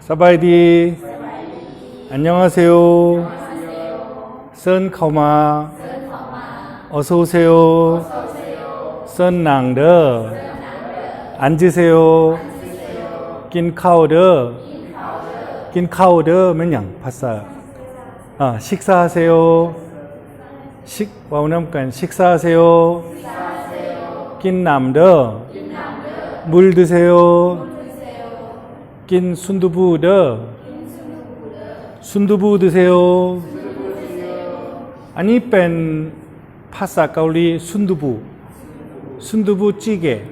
사바이디. 안녕하세요. 선 커마. 어서 오세요. 선 낭더 앉으세요. 낀 카오더 낀 카오더 맨양 파사. 아 식사하세요. 식 와우남간 식사하세요. 낀 남더 물 드세요 낀 순두부 더 순두부 드세요. 아니 뺀 파사 가올리 순두부. 순두부 찌개.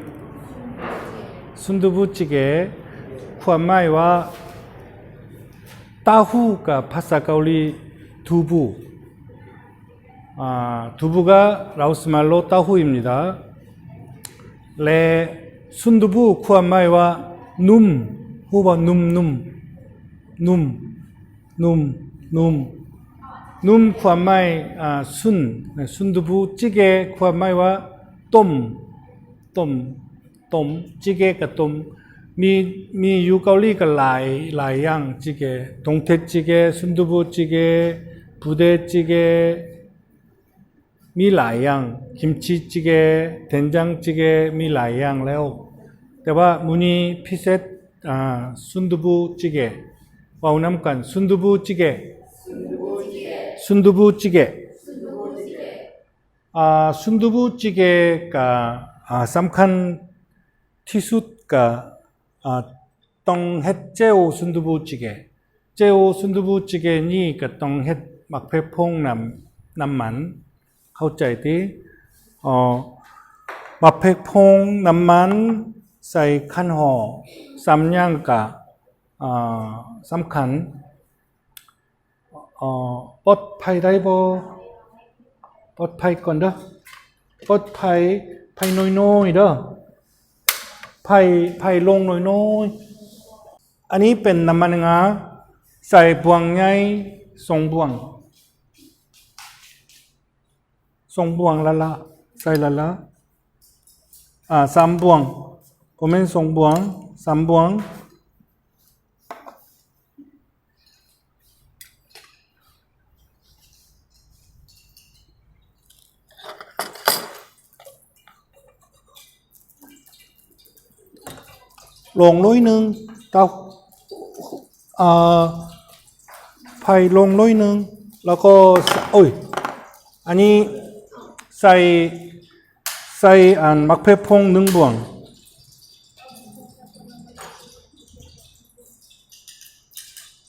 순두부 찌개. 쿠안마이와 따후가 파사 가올리 두부. 아, 두부가 라오스 말로 따후입니다. 레 순두부 쿠안마이와 눔 호바 눔눔. 눔눔눔. 눔 쿠안마이 아, 순. 네, 순두부 찌개 쿠안마이와 똠똠똠 찌개가 똠미 유가리가 라이 라이양 찌개. 동태찌개 순두부 찌개 부대찌개 미 라이양. 김치찌개 된장찌개 미 라이양 레오. 때와 무늬 피셋. ายอย่างกิมจิจิเกเทนจังจิเกมีหลายอย่างแล้วแต่ว่ามูนีพิเศษอ่าซุนดูบุจิเกว่าวน้ำกันซุนดูบุจิเกซุนดูบุจิเกอ่าซุนดูบุจิเกกับอ่า สำคัญที่สุดกับอ่าต้องกเจวซุนดูบุจิเกนี่ก็ต้องเฮ็ดมักเพพงน้ำน้ำมันเข้าใจที่อ๋อมักเพกพงน้ำมันใส่ขั้นห่อสามอย่างกะอ่าสำคัญอ่าปลอดภัยได้บ่ปลอดภัยก่อนเด้อปลอดภัยภัยน้อยๆเด้อภัยภัยลงน้อยๆอันนี้เป็นน้ำมันงาใส่บวงใหญ่งบวงสองบวงละละใส่ละละอ่าสามบวงผมเป็นสองบวง สามบวงลงร้อยหนึ่งเตาอ่าไผ่ลงร้อยหนึ่งแล้วก็โอ้ย อันนี้ใ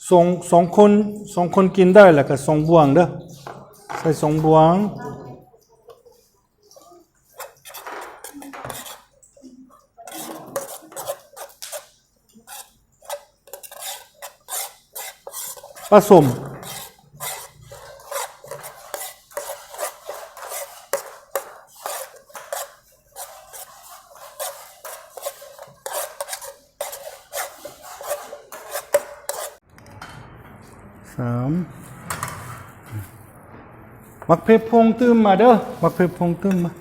ส่ใส่อันมักเพพงสองสองคนสองคนกินได้แหละก็สองบวงเด้อใส่สองบวง ผสม สามมักเพพงตื้มมาเด้อมักเพพงตื้มมา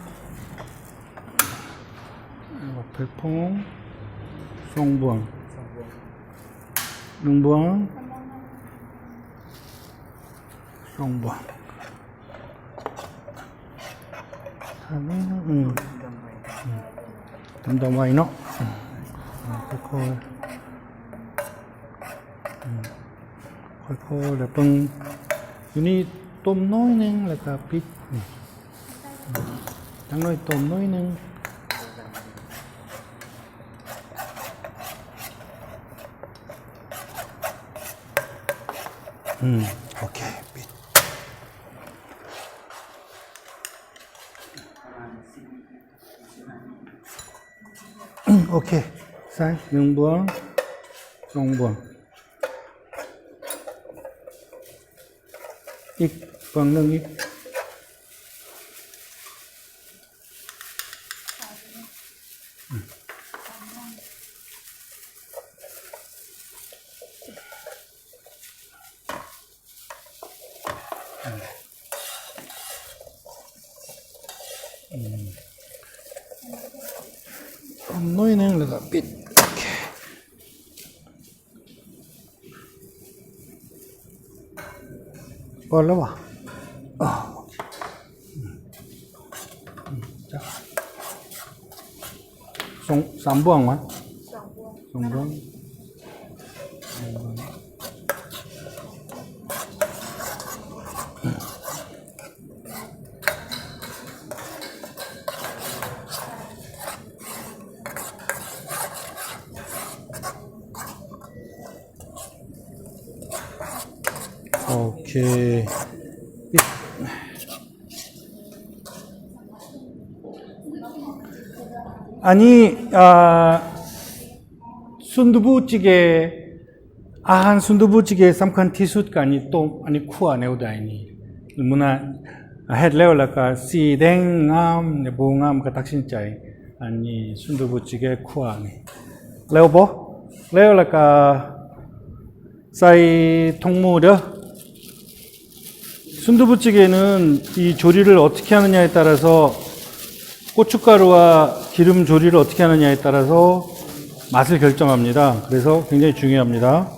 มักเพพงสองบวงหนึ่งบวงสองบวงทำนี้นะอืมอืมทำต่อไปเนาะอืมค่อยๆ ค่อยๆแล้วเพิ่งอยู่นี่ต้มน้อยหนึงแล้วก็พริกนี่ทั้งน้อยต้มน้อยหนึงอืมโอเคปิดโอเคใส่หนึ่งบวงสองบวง อีกฝั่งหนึ่งอีกทำน้อยหนึงแล้วก็ปิดโอเค ก่ อนแล้ววะอ๋ออืมอืมจ้ะสองสามบ่วงมั้ยสองบวง 오케이. 아니, 아, 순두부찌개, 아한 순두부찌개 삼칸 티숫간이 또, 아니, 쿠아 네우다이니. 문화, 헬레올라카, 시댕암, 봉암, 그 닥신짜이. 아니, 순두부찌개 쿠아니. 레오보? 레올라카, 사이 통무려? 순두부찌개는 이 조리를 어떻게 하느냐에 따라서 고춧가루와 기름 조리를 어떻게 하느냐에 따라서 맛을 결정합니다. 그래서 굉장히 중요합니다.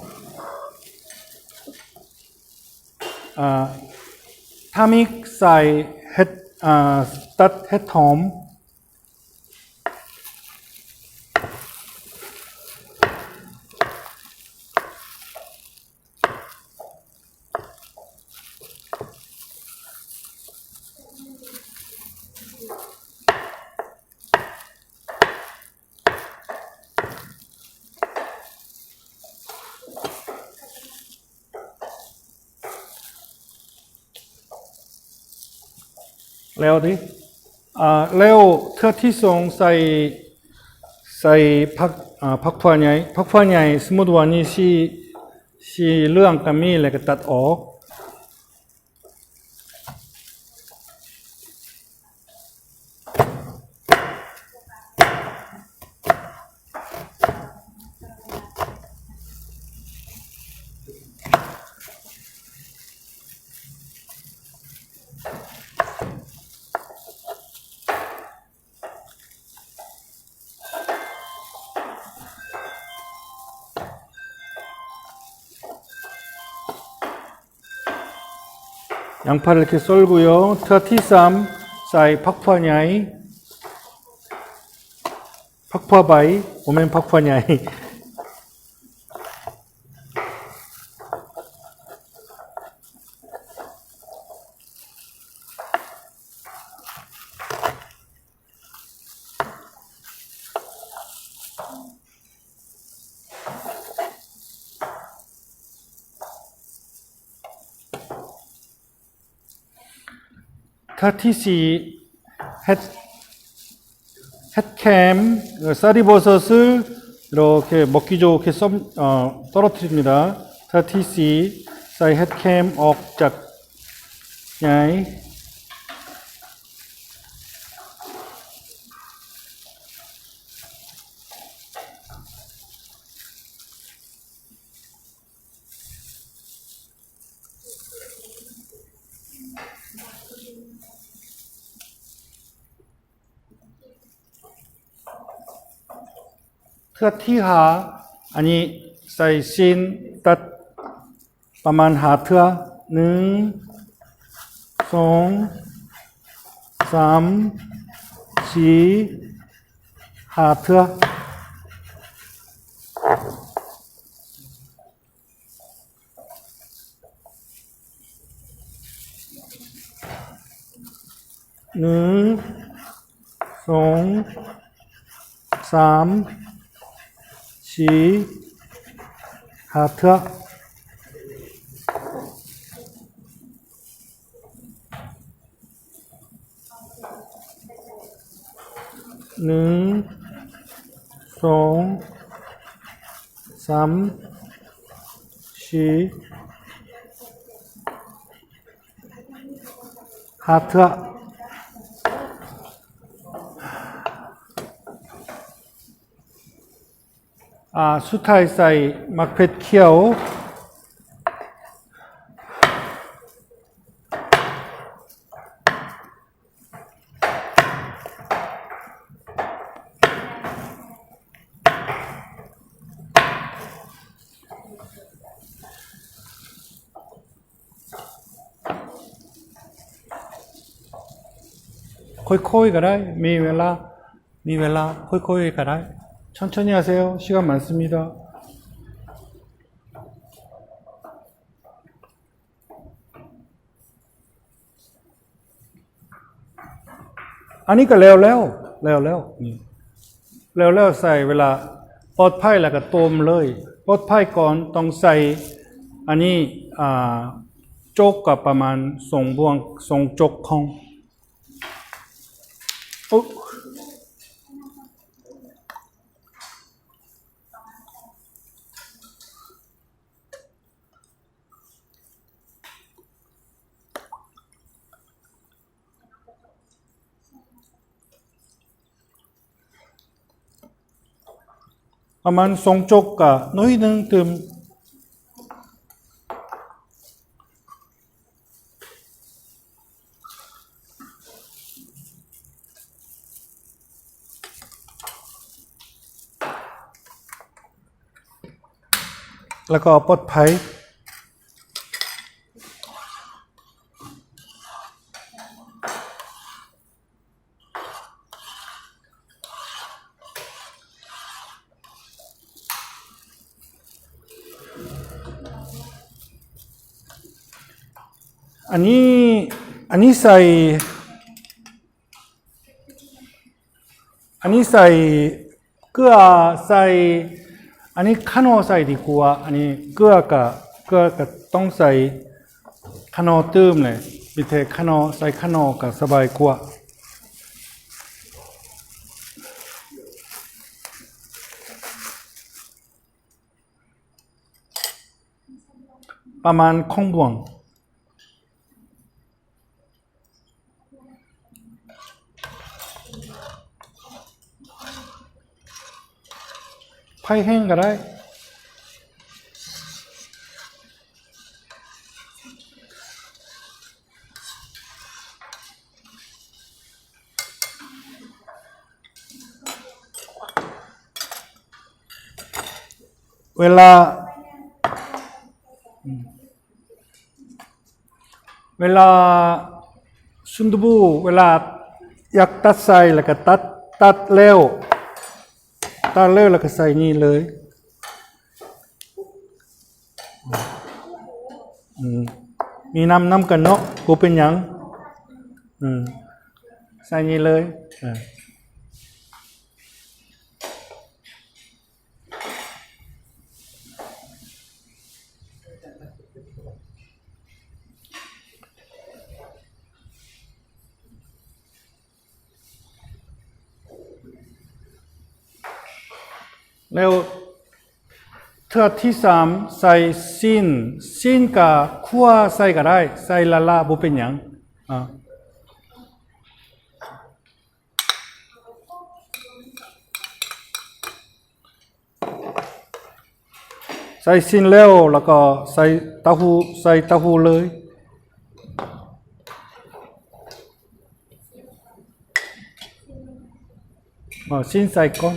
아, 타믹 사이 햇, 아, 스tat 햇홈 แล้วดิแล้วเทือที่ส่งใส่ใส่พักพักพวานใหญ่พักพวานใหญ่สมมติว่านี่ชีชีเรื่องกามีอะไรก็ตัดออก 양파를 이렇게 썰고요. 트티삼 사이 팍파냐이 팍파바이 오멘 팍파냐이 타티시 햇, 햇캠 그 쌀이버섯을 이렇게 먹기 좋게 썸, 어, 떨어뜨립니다. 타티시 사이 햇캠 억작 야이 th ที่หาอันนี้ใส่ชิ้นตัดประมาณหาเทือหนึ่งสองสามสี่หาเทือหนึ่งสองสาม chí hạt thượng nướng sống sắm chí hạt thượng 아, 수타이사이 마켓 키아오. khôi khôi cả đấy mi về la mi về la khôi khôi cả đấy วลาค่อยๆก็ได้ 천천히 하세요. 시간 많습니다. 아니 그เร็วแล้วเร็วแล้วนี่เร็วแล้วใส่เวลาปลอดภัยแล้วก็ต้มเลยปลอดภัยก่อนต้องใส่อันนี้อ่าโจกกับประมาณสองบวงสองจกของโอ้ ประมาณสองจกกะน้อยหนึ่งเติมแล้วก็ปลอดภัย อันนี้อันนี้ใส่ อันนี้ใส่เกลือใส่อันนี้ขนมใส่ดีกว่าอันนี้เกลือกับเกลือกับต้องใส่ขนมเติมเลยวิธีขนมใส่ขนมกับสบายกว่าประมาณคงบวง ไพ่แห้งก็ได้ เวลา เวลาซุนดูบูเวลาอยากตัดใส่แล้วก็ตัดตัดเร็ว ตอนเลิกเราก็ใส่นี่เลย มีน้ำน้ำกันเนาะกูเป็นยังใส่นี่เลยอ่า แล้วเทือกที่สามใส่สิ้นสิ้นกับขั่วใส่ก็ได้ ใส่ละละบุเป็นหยังอ่าใส่สิ้นแล้วแล้วก็ใส่เต้าหู้ใส่เต้าหู้เลยอ๋อสิ้นใส่ก่อน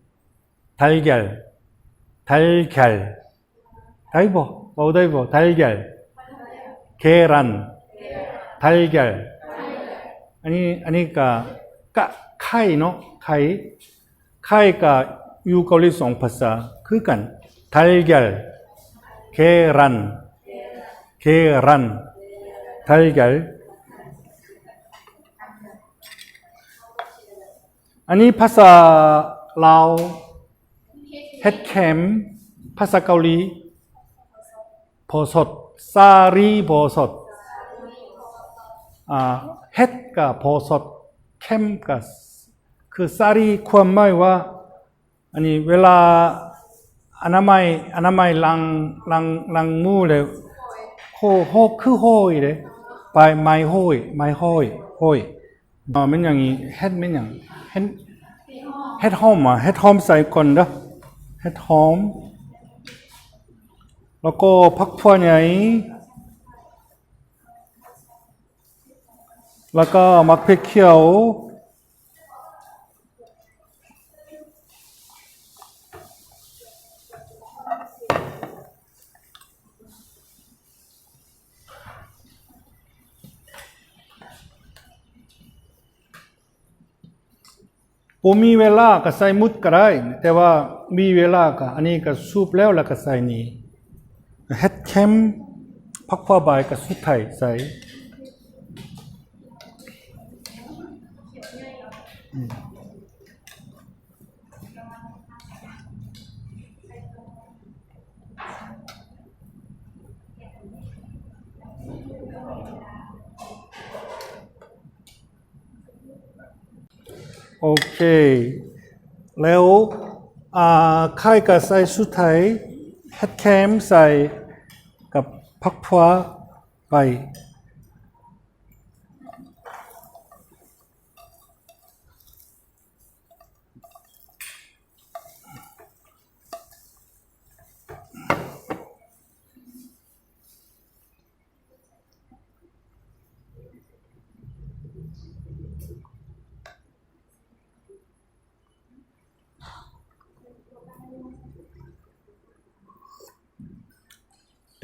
달걀, 달걀, 다이버, 어, 와우다이버, 달걀, 계란, 달걀. 아니, 아니까, 까, 카이노? 카이? 카이가 유걸리 송파사. 그니까, 달걀, 계란, 계란, 달걀. 아니, 파사, 라오. เครันเครันทัลยลอันนี้ภาษาลาวเฮ็ดแคมภาษาเกาหลีโพสดซารีโพสดอ่าเฮ็ดกับโพสดเข้มกับคือสารีความหมายว่าอันนี้เวลาอนามัยอนามัยล้างล้างล้างมือเลยโหโหคือโหยเลยไปไม้โหยไม้โหยโหยอ่ามันอย่างนี้เฮ็ดมันอย่างเฮ็ดเฮ็ดหอมอะเฮ็ดหอมใส่ก่อนเด้อ เฮ็ดหอมแล้วก็พักผ่อนใหญ่แล้วก็มักเพชรเขียว ผมมีเวลาก็ใส่มุดก็ได้ แต่ว่ามีเวลาก็อันนี้ก็สูบแล้วแล้วก็ใส่นี่เฮ็ดแคมพักผ้าใบก็สุดไทยใส่ แล้วค่ายกับใส่สุดไทยเฮ็ดแคมใส่กับพักพัวไป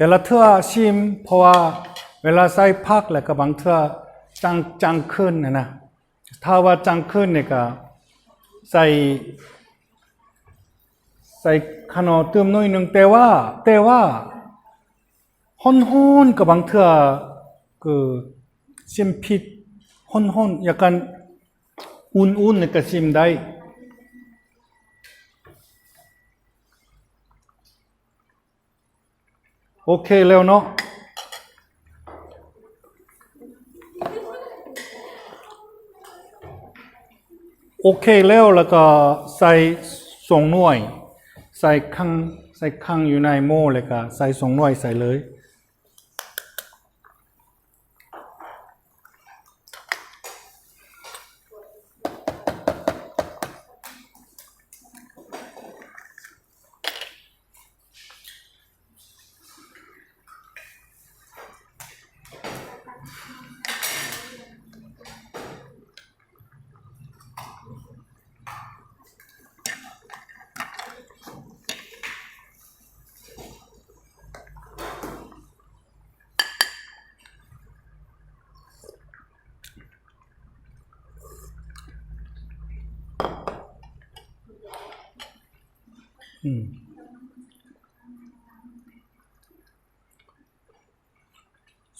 แต่ละเทื่อชิมเพราะว่าเวลาใส่ผักแล้วก็บางเทื่อจังจังขึ้นนะนะถ้าว่าจังขึ้นเนี่ยก็ใส่ใส่ขนมเติมน่อยหนึ่งแต่ว่าแต่ว่าฮ้อนกับบางเทื่อคือชิมผิดฮ้อนๆ약간อุ่นๆเนี่ยก็ชิมได้ โอเคแล้วเนาะโอเคแล้วแล้วก็ใส่สองหน่วย ใส่ข้างใส่ข้างอยู่ในโม่เลยก็ใส่สองหน่วยใส่เลย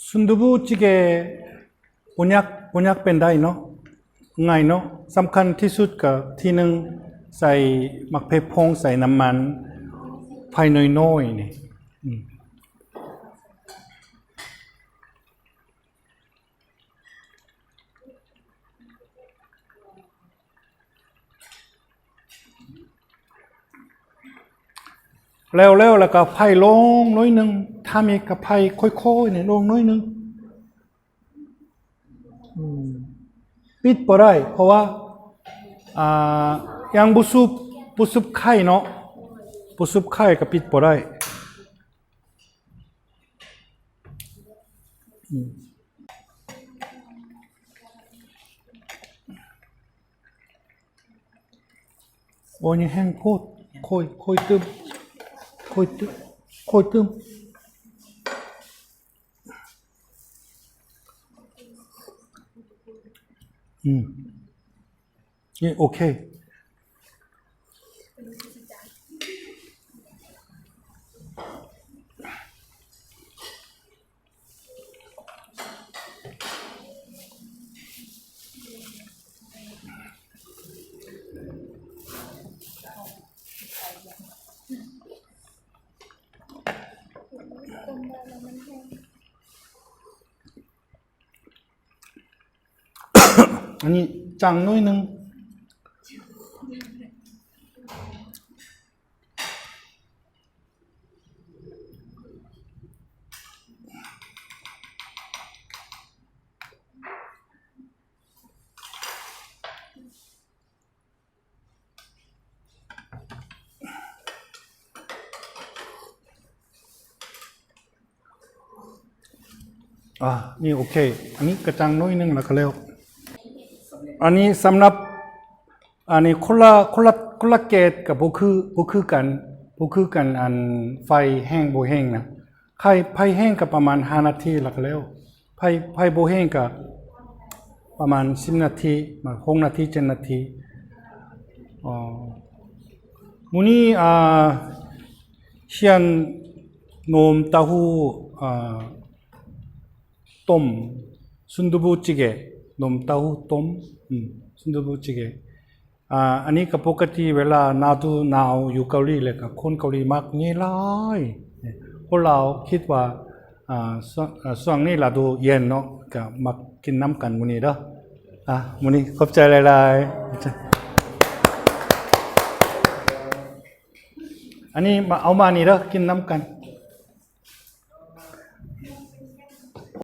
순두부찌개 본약 본약 뺀다 이노ง่ายเนาะสำคัญที่สุดก็ที่หนึ่งใส่มักเพพงใส่น้ำมันไฟน้อยๆนี่ แล้วแล้วแล้วก็ไฟลงน้อยหนึ่งถ้ามีกับไฟค่อยๆเนี่ยลงน้อยหนึ่งปิดบ่ได้เพราะว่าอ่ายังบุสุบบุสุบไข่เนาะบุสุบไข่ก็ปิดบ่ได้อืมโอ้ยแห้งโคตรคยโคยคยตึมโคยตึม อืมนี่โอเค ต้มได้แล้วมันแห้ง อันนี้จังหน้อยหนึงอ่านี่โอเค อันนี้กระจังน้อยหนึงแล้วก็แล้ว อันนี้สำหรับอันนี้คนละคนละคนละเกตกับบุคือบุคือกันบุคือกันอันไฟแห้งโบแห้งนะไพ่ไพ่แห้งกับประมาณห้านาทีหลักแล้วไพ่ไพ่โบแห้งกับประมาณสิบนาทีมาหกนาทีเจ็ดนาทีอ๋อมูนี่อ่าเชียนโนมต้าหู้อ่าต้ม 순두부찌 개, 놈따후ม, พวกเราคิดว่าอ่าช่วงอ่าช่วงนี้เราดูเย็นเนาะก็มักกินน้ำกันมื้อนี้เด้ออะมื้อนี้ขอบใจหลายๆขอบใจอันนี้มา